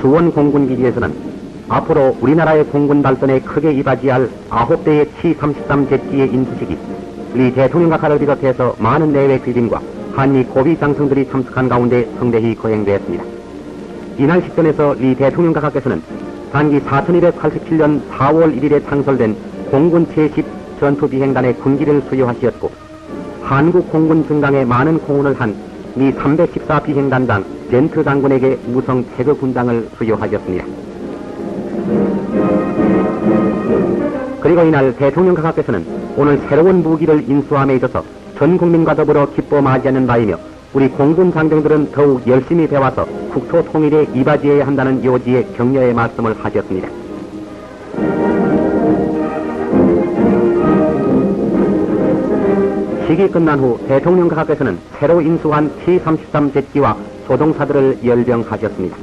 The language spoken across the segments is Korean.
수원 공군기지에서는 앞으로 우리나라의 공군 발전에 크게 이바지할 9대의 T-33 제기의 인수식이 리 대통령 각하를 비롯해서 많은 내외 귀빈과 한미 고위 장성들이 참석한 가운데 성대히 거행되었습니다. 이날 식전에서 리 대통령 각하께서는 단기 4287년 4월 1일에 창설된 공군 제10 전투비행단의 군기를 수여하시었고 한국 공군 증강에 많은 공헌을 한 미 314 비행단장 젠트 장군에게 무성 태그 군장을 수여하셨습니다. 그리고 이날 대통령 각하께서는 오늘 새로운 무기를 인수함에 있어서 전 국민과 더불어 기뻐 맞이하는 바이며 우리 공군 장병들은 더욱 열심히 배워서 국토 통일에 이바지해야 한다는 요지의 격려의 말씀을 하셨습니다. 식이 끝난 후 대통령 각하께서는 새로 인수한 T-33 제기와 조종사들을 열병하셨습니다.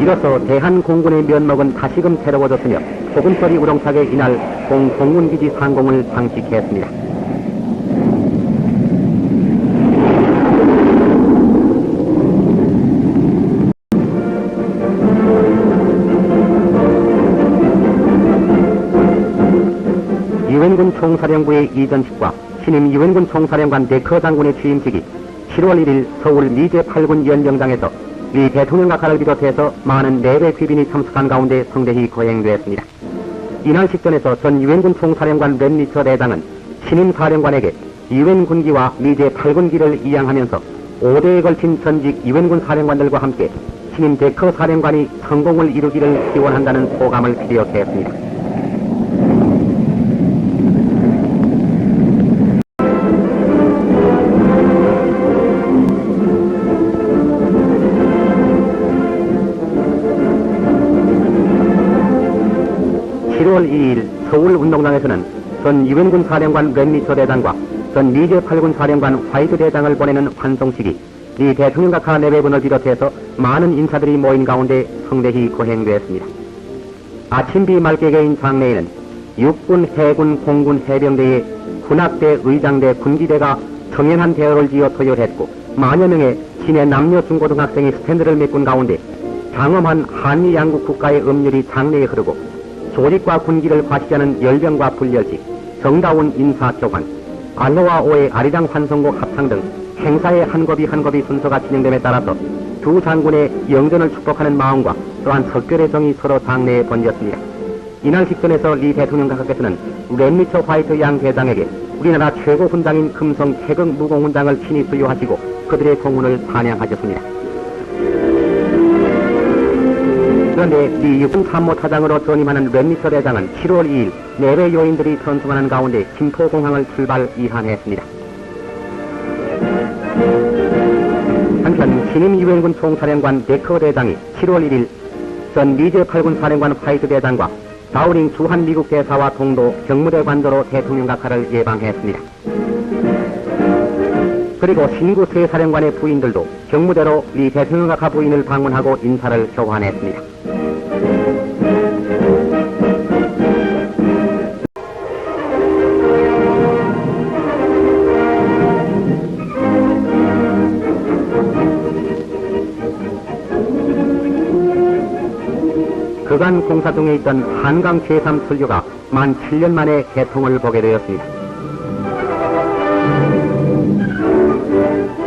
이로써 대한공군의 면목은 다시금 새로워졌으며 소금소리 우렁차게 이날 공 공군기지 상공을 장식했습니다. 유엔군 총사령부의 이전식과 신임 유엔군 총사령관 데커 장군의 취임식이 7월 1일 서울 미제 8군 연령장에서 미 대통령 각하를 비롯해서 많은 내외 귀빈이 참석한 가운데 성대히 거행되었습니다. 이날 식전에서 전 유엔군 총사령관 렌리처 대장은 신임 사령관에게 유엔 군기와 미제 8군기를 이양하면서 5대에 걸친 전직 유엔군 사령관들과 함께 신임 데커 사령관이 성공을 이루기를 기원한다는 소감을 기억했습니다. 운동장에서는 전 유엔군 사령관 렌리처 대장과 전 미제 8군 사령관 화이트 대장을 보내는 환송식이 미 대통령 각하 내외분을 비롯해서 많은 인사들이 모인 가운데 성대히 거행되었습니다. 아침비 맑게 개인 장례에는 육군, 해군, 공군, 해병대의 군악대, 의장대, 군기대가 청연한 대열을 지어 토열했고 만여 명의 시내 남녀 중고등학생이 스탠드를 메꾼 가운데 장엄한 한미 양국 국가의 음률이 장래에 흐르고 조직과 군기를 과시하는 열병과 불열식, 정다운 인사교관, 알로와 오의 아리랑 환성곡 합창 등 행사의 한 겁이 한 겁이 순서가 진행됨에 따라서 두 장군의 영전을 축복하는 마음과 또한 석결의 정이 서로 장내에 번졌습니다. 이날 식전에서 리 대통령 각하께서는 렌미처 화이트 양 대장에게 우리나라 최고 훈장인 금성 태극 무공훈장을 친히 수여하시고 그들의 공훈을 찬양하셨습니다. 그런데 미 육군 참모차장으로 전임하는 렌미처 대장은 7월 2일 내외 요인들이 선수하는 가운데 김포공항을 출발 이한했습니다. 한편 신임 유엔군 총사령관 데커 대장이 7월 1일 전 미제 8군 사령관 화이트 대장과 다우링 주한 미국 대사와 동도 경무대 관도로 대통령 각하를 예방했습니다. 그리고 신구 세 사령관의 부인들도 경무대로 리 대통령 각하 부인을 방문하고 인사를 교환했습니다. 그간 공사 중에 있던 한강 제3 설교가 만 7년 만에 개통을 보게 되었습니다.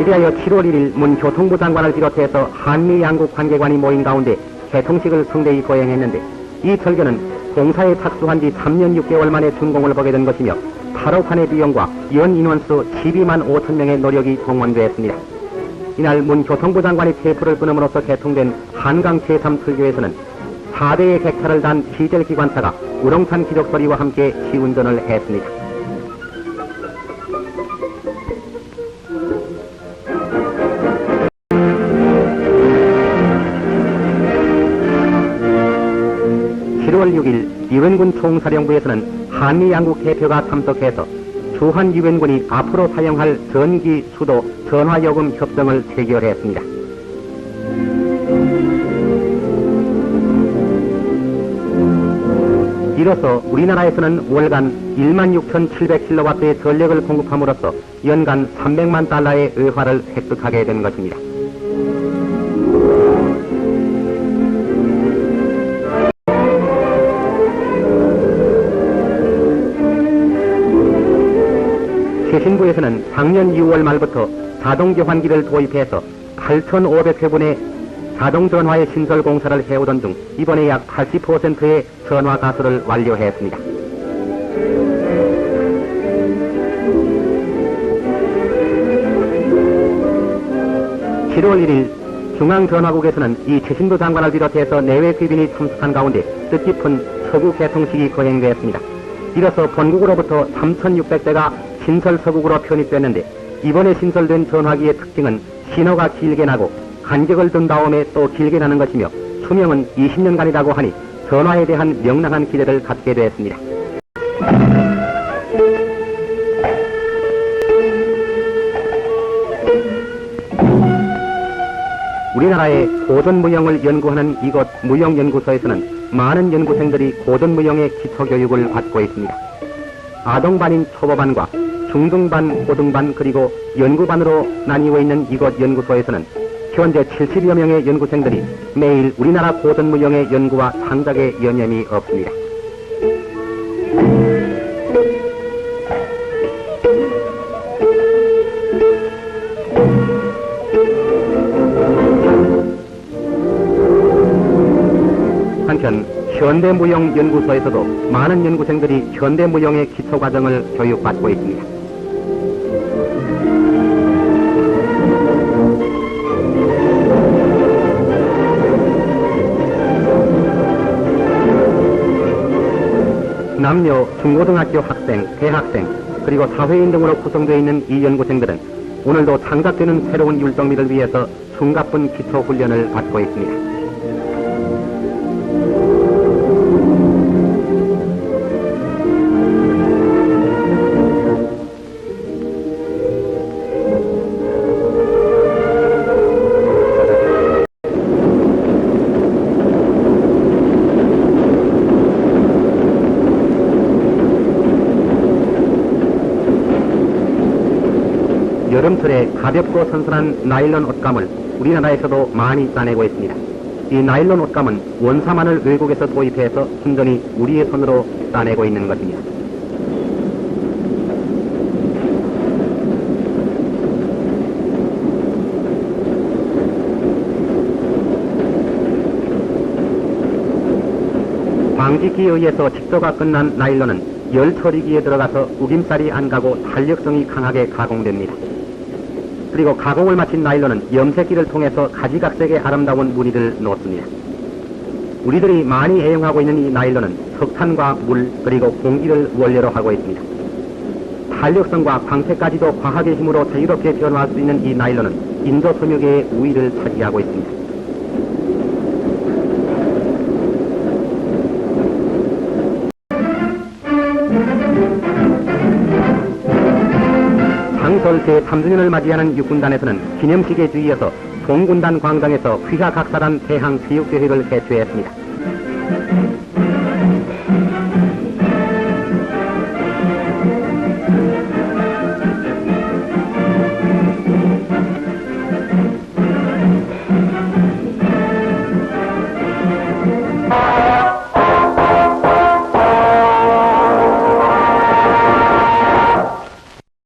이리하여 7월 1일 문 교통부 장관을 비롯해서 한미 양국 관계관이 모인 가운데 개통식을 성대히 거행했는데 이 설교는 공사에 착수한 지 3년 6개월 만에 준공을 보게 된 것이며 8억 환의 비용과 연 인원수 12만 5천 명의 노력이 동원되었습니다. 이날 문 교통부 장관이 테이프를 끊음으로써 개통된 한강 제3 설교에서는 4대의 객차를 단 디젤 기관차가 우렁찬 기록 소리와 함께 시운전을 했습니다. 칠월 6일 유엔군 총사령부에서는 한미 양국 대표가 참석해서 주한 유엔군이 앞으로 사용할 전기, 수도, 전화요금 협정을 체결했습니다. 이로써 우리나라에서는 월간 16,700킬로와트의 전력을 공급함으로써 연간 300만 달러의 의화를 획득하게 된 것입니다. 최신부에서는 작년 6월 말부터 자동 교환기를 도입해서 8,500회분의 자동 전화의 신설 공사를 해오던 중 이번에 약 80%의 전화 가수를 완료했습니다. (7월 1일) 중앙전화국에서는 이 최신부 장관을 비롯해서 내외 귀빈이 참석한 가운데 뜻깊은 서구 개통식이 거행되었습니다. 이로써 본국으로부터 3,600대가 신설 서국으로 편입됐는데 이번에 신설된 전화기의 특징은 신호가 길게 나고 간격을 둔 다음에 또 길게 나는 것이며 수명은 20년간이라고 하니 전화에 대한 명랑한 기대를 갖게 되었습니다. 우리나라의 고전무용을 연구하는 이곳 무용연구소에서는 많은 연구생들이 고전무용의 기초교육을 받고 있습니다. 아동반인 초보반과 중등반, 고등반 그리고 연구반으로 나뉘어 있는 이곳 연구소에서는 현재 70여 명의 연구생들이 매일 우리나라 고전무용의 연구와 창작에 여념이 없습니다. 한편 현대무용연구소에서도 많은 연구생들이 현대무용의 기초과정을 교육받고 있습니다. 남녀, 중고등학교 학생, 대학생, 그리고 사회인 등으로 구성되어 있는 이 연구생들은 오늘도 창작되는 새로운 율동미를 위해서 숨가쁜 기초 훈련을 받고 있습니다. 여름철에 가볍고 선선한 나일론 옷감을 우리나라에서도 많이 따내고 있습니다. 이 나일론 옷감은 원사만을 외국에서 도입해서 순전히 우리의 손으로 따내고 있는 것입니다. 방지기에 의해서 직조가 끝난 나일론은 열 처리기에 들어가서 우김살이 안 가고 탄력성이 강하게 가공됩니다. 그리고 가공을 마친 나일론은 염색기를 통해서 가지각색의 아름다운 무늬를 놓습니다. 우리들이 많이 애용하고 있는 이 나일론은 석탄과 물 그리고 공기를 원료로 하고 있습니다. 탄력성과 광택까지도 과학의 힘으로 자유롭게 변화할 수 있는 이 나일론은 인도 섬유계의 우위를 차지하고 있습니다. 창설 제3주년을 맞이하는 육군단에서는 기념식에 주의해서 동군단 광장에서 휘하 각사단 대항 체육대회를 개최했습니다.